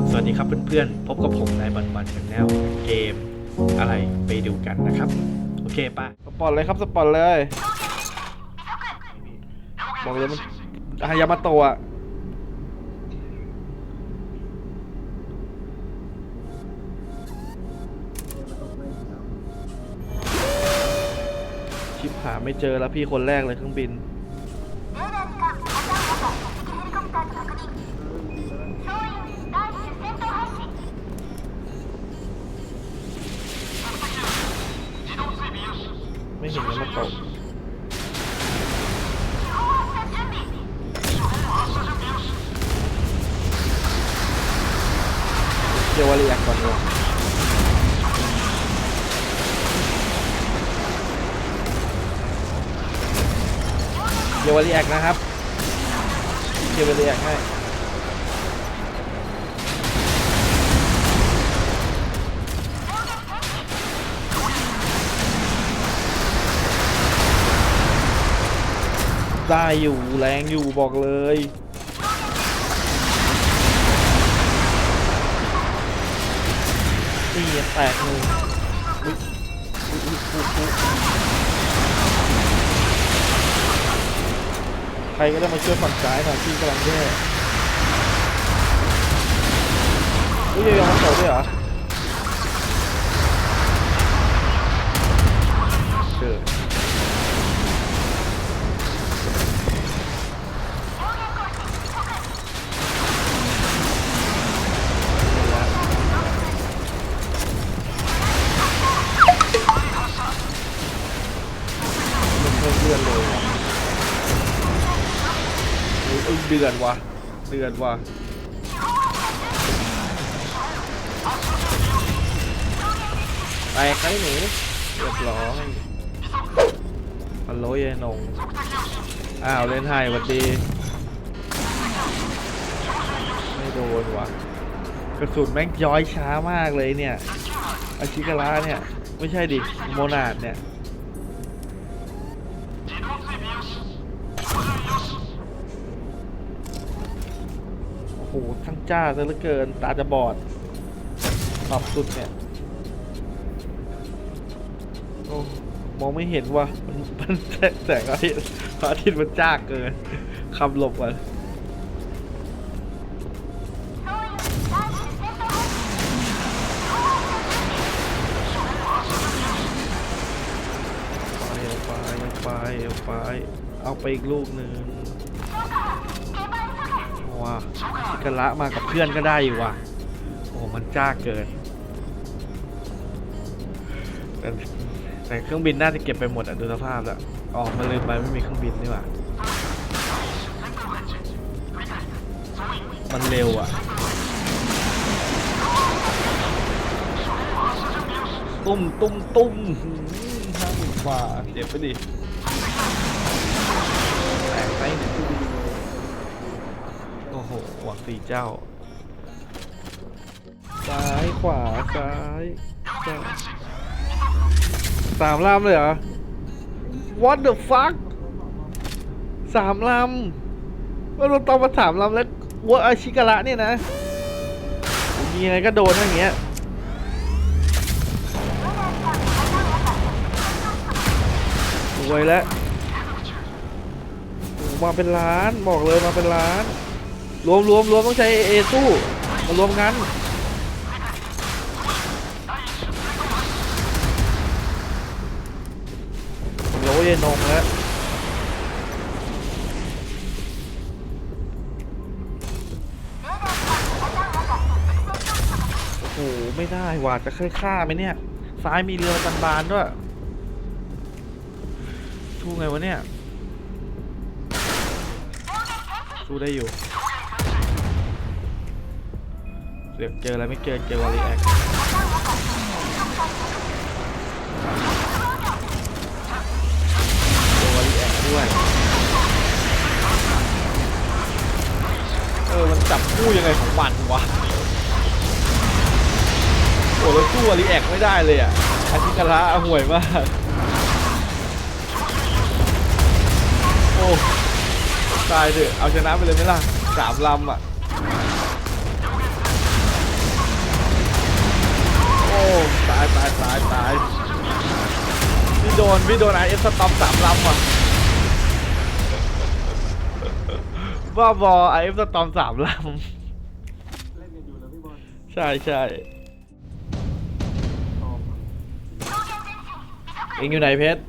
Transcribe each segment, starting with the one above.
บสวัสดีครับเพื่อนๆ พบกับผมนายบันบันชแนลเกมอะไรไปดูกันนะครับ โอเคป่ะสปอร์ตเลยครับสปอร์ตเลยบอกเลยมันอายามาโตะชิปหาไม่เจอแล้วพี่คนแรกเลยเครื่องบิน ไม่เห็นยามาโตะเดี๋ยววารีแอคก่อนเลยเดี๋ยววารีแอคนะครับเดี๋ยววารีแอคให้ ได้อยู่แรงอยู่บอกเลย นี่แตกหนึ่งอุ๊ยใครก็ได้มาช่วยฝั่งซ้ายหน่อยพี่กำลังแย่อุ้ยยังมาโตด้วยเหรอ ดือดว่ะเดือดว่ะแตกไอ้หนูเรียบร้อยฮัลโหลยายนงอ้าวเล่นไฮวัดดี ไม่โดนว่ะกระสุนแม่งย้อยช้ามากเลยเนี่ยอาชิการะเนี่ย ไม่ใช่ดิโมนาดเนี่ย โอ้โหทั้งจ้าซะเหลือเกิน ตาจะบอดปรับสุดเนี่ยโอ้มองไม่เห็นว่ะมันมันแสงอาทิตย์พระอาทิตย์มันจ้าเกินคำหลบก่อนไปเอาไปเอาไปเอาไปเอาไปอีกลูกหนึ่ง ว้าชิกะละมากับเพื่อนก็ได้อยู่ว่ะ โอ้มันจ้าเกินแต่แต่เครื่องบินน่าจะเก็บไปหมดอะดูสภาพแล้วออกมาลืมไปไม่มีเครื่องบินนี่หว่า มันเร็วอะตุ้มตุ้มตุ้มหืมห้าหมื่นกว่าเจ็บไปดิ วังสีเจ้า ซ้ายขวาซ้ายซ้ายสามลำเลยเหรอ What the fuck สามลำว่าเราต้องมาสามลำแล้ววัวอาชิกะระเนี่ยนะมีอะไรก็โดนอย่างเงี้ยสวยแล้วโอ้มาเป็นล้าน บอกเลยมาเป็นล้าน รวมรวมรวมต้องใช้เอสู้มารวมกันโรยนงแล้วโอ้โห ไม่ได้ว่ะจะเคยฆ่าไหมเนี่ย ซ้ายมีเรือตันบานด้วยสู้ไงวะเนี่ยสู้ได้อยู่ เสือกเจออะไรไม่เจอเจอวอลลีแอคเจอวอลลีแอคด้วย เออ มันจับคู่ยังไงของมันวะโอ้แล้วสู้วอลลีแอคไม่ได้เลยอะอาชิกระห่วยมาก โอ้ ตายเถอะเอาชนะไปเลยไหมล่ะสามลำอะ ตายตายตายตายพี่โดนพี่โดนไอเอสตอมสามลำว่ะบ้าบอไอเอสตอมสามลำใช่ใช่เองอยู่ไหนเพชร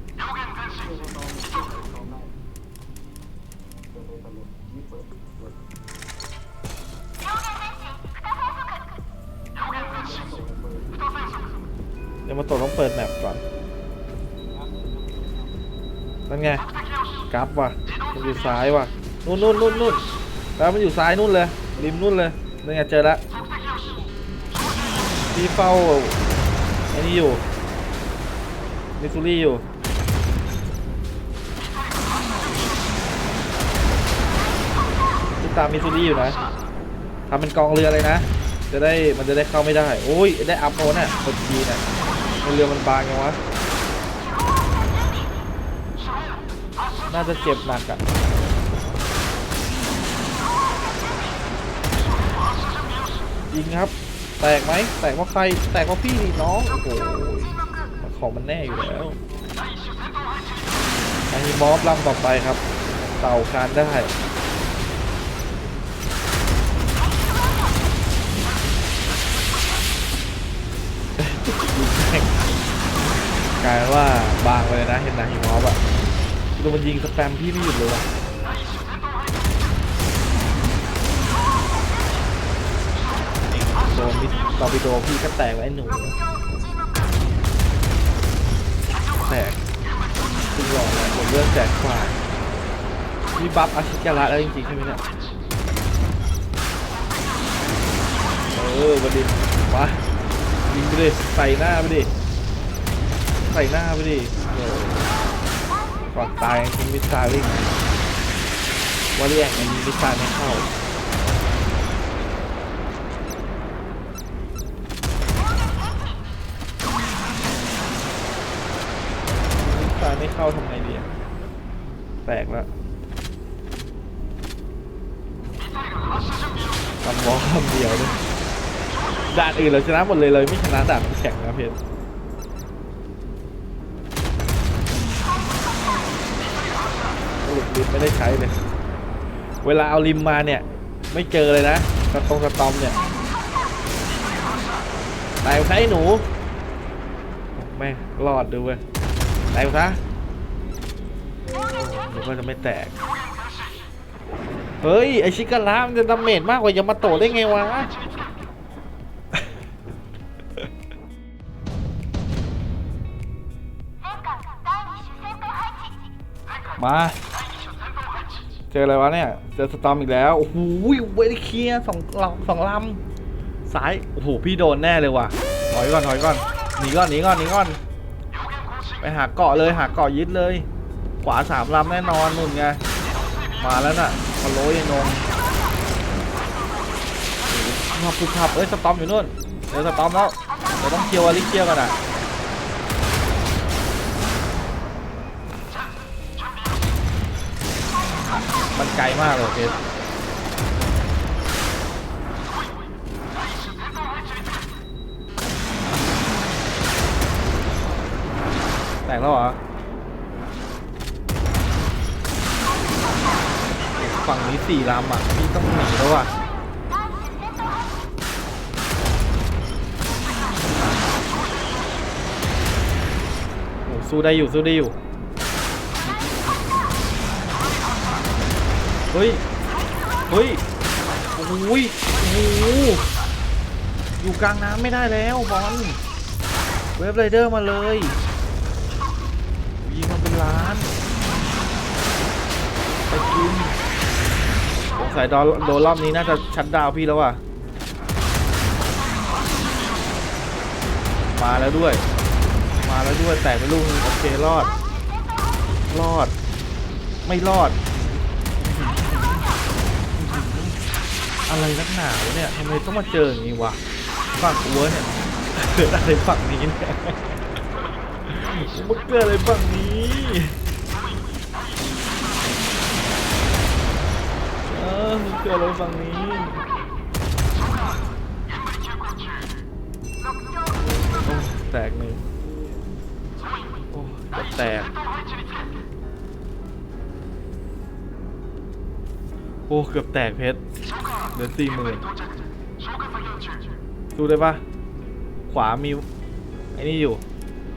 ยวมาตกต้องเปิดแมปก่อนนั่นไงกราฟว่ะมันอยู่ซ้ายว่ะนู่นนู่นนู่นนู่นแล้วมันอยู่ซ้ายนู่นเลยริมนู่นเลยนั่นไงเจอละที่เฝ้าไอ้นี่อยู่มิสซูรี่อยู่ที่ตามมิสซูรี่อยู่นะทำเป็นกองเรือเลยนะ จะได้มันจะได้เข้าไม่ได้ โอ้ย ได้อัพโนน่ะกดทีน่ะ เรือมันบางยังวะ น่าจะเจ็บหนักอะยิงครับ แตกไหม แตกเพราะใคร แตกเพราะพี่นี่น้อง โอ้โหของมันแน่อยู่แล้วอันนี้มอบลำต่อไปครับ เต่าคานได้ กลายว่าบางเลยนะเห็นนาฮิมอฟอะดูมันยิงสแปมพี่ไม่หยุดเลยว่ะโดนมิดตอร์ปิโดพี่ก็แตกแล้วไอ้หนูแตกคุณหล่อเลยผมเลือกแจกกว่ามีบัฟอาชิการะแล้วจริงๆใช่ไหมเนี่ยเออบันดิมา ยิงไปเลยใส่หน้าไปดิใส่หน้าไปดิก่อนตายยิงมิสซาวิ่งว่าเรียกมันยิงมิสซาไม่เข้ามิซาไม่เข้าทำไงดีแตกแล้วทำวอลคำเดียวเลย ด่านอื่นเราชนะหมดเลยเลยไม่ชนะด่านแข็งนะเพชรสรุปลิมไม่ได้ใช้เลย เวลาเอาลิมมาเนี่ย ไม่เจอเลยนะกระตรงกระตอมเนี่ยแตกใช้หนูแม่งรอดดูเว้ยแตกซะหนูก็จะไม่แตกเฮ้ย ไอชิการะมันจะดาเมจมากกว่ายามาโตะได้ไงวะ มา เจออะไรวะเนี่ย เจอสตอมอีกแล้ว โอ้โหเวลิเคียสองลำสองลำซ้าย โอ้โห พี่โดนแน่เลยว่ะถอยก่อนถอยก่อน หนีก่อนหนีก่อนหนีก่อน ไปหาเกาะเลยหาเกาะยึดเลย ขวาสามลำแน่นอนนุ่นไง มาแล้วน่ะพะโล้ยนงขับขับเอ้ยสตอมอยู่นู่น เดี๋ยวสตอมแล้ว เดี๋ยวต้องเคลียร์วาลิเคียก่อนอะ มันไกลมากเลยเพแตกแล้วเหรอฝั่งนี้สี่ลำอะพี่ต้องหนีแล้วอะสู้ได้อยู่สู้ได้อยู่ เฮ้ย เฮ้ย โอ้ยโอ้อยู่กลางน้ำไม่ได้แล้วบอล เว็บไรเดอร์มาเลยยิงมันเป็นล้านไปกินสงสัยโดนโดนรอบนี้น่าจะชัดดาวพี่แล้วอะ มาแล้วด้วย มาแล้วด้วยแตกไปลูกโอเครอด รอด ไม่รอด อะไรนักหนาวเนี่ยทำไมต้องมาเจออย่างนี้วะฝั่งอัวเนี่ยเกิดอะไรฝั่งนี้เนี่ยมันเกิดอะไรฝั่งนี้เออมันเกิดอะไรฝั่งนี้อ้แตกหนึ่งโอ้แตก อ้เกือบแตกเพชรเหลือสี่หมื่นดูได้ปะขวามีไอ้นี่อยู่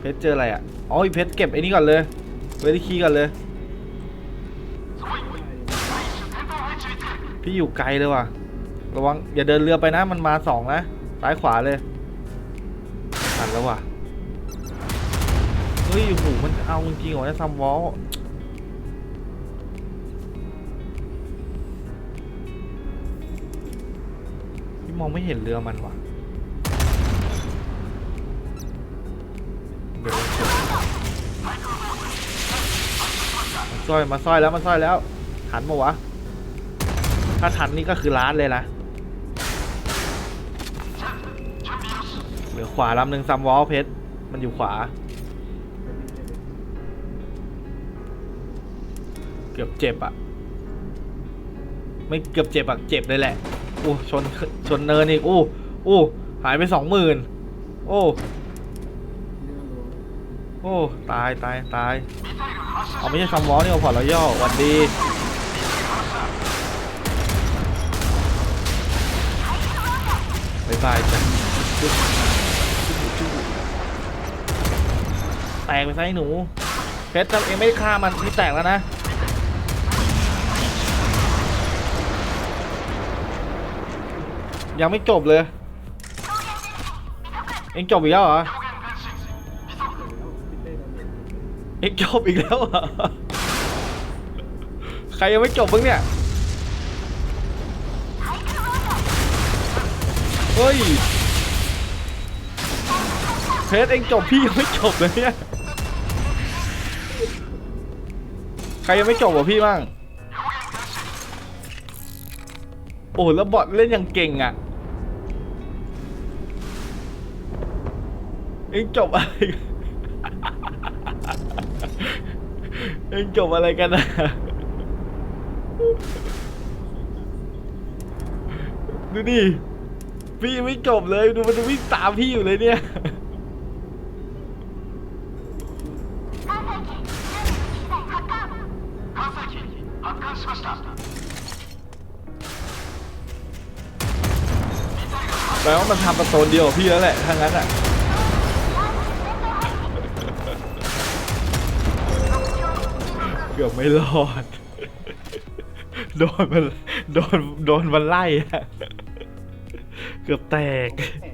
เพชรเจออะไรอะอ๋อเพชรเก็บไอ้นี่ก่อนเลยเวทีคีก่อนเลย พี่อยู่ไกลเลยว่ะ ระวังอย่าเดินเรือไปนะมันมาสองนะซ้ายขวาเลยตันแล้วว่ะเฮ้ยโหมันเอาจริงเหรอเนี่ยซัมวอล องไม่เห็นเรือมันว่ะมันสร้อยมาสร้อยแล้วมันสร้อยแล้วหันมาวะ ถ้าทันนี่ก็คือล้านเลยนะเหลือขวาลำหนึ่งซัมวอลเพชรมันอยู่ขวา เกือบเจ็บอะไม่เกือบเจ็บอะเจ็บเลยแหละ อ้ชนชนเนินอีกโอ้โอ้หายไปสองหมื่นโอ้โอ้ตายตายตายเอาไม่ใช่ซัมวอลนี่เอาพอร์ตรอย่อวัดดีบายบายจ้ะแตกไปซะไอ้หนูเพชรเองไม่ได้ฆ่ามันนี่แตกแล้วนะ ยังไม่จบเลย เองจบอีกแล้วเหรอ เองจบอีกแล้วเหรอ ใครยังไม่จบบ้างเนี่ย เฮ้ย เพชรเองจบพี่ยังไม่จบเลยเนี่ย ใครยังไม่จบวะพี่บ้างโอ้แล้วบอทเล่นอย่างเก่งอะ เอ็งจบอะไร เอ็งจบอะไรกันนะดูดิ พี่ไม่จบเลย ดูมันวิ่งตามพี่อยู่เลยเนี่ย แปลว่ามันทำประตูเดียวกับพี่แล้วแหละ ถ้างั้นอะ เกือบไม่รอด โดนมันโดนโดนมันไล่อะเกือบแตกแตก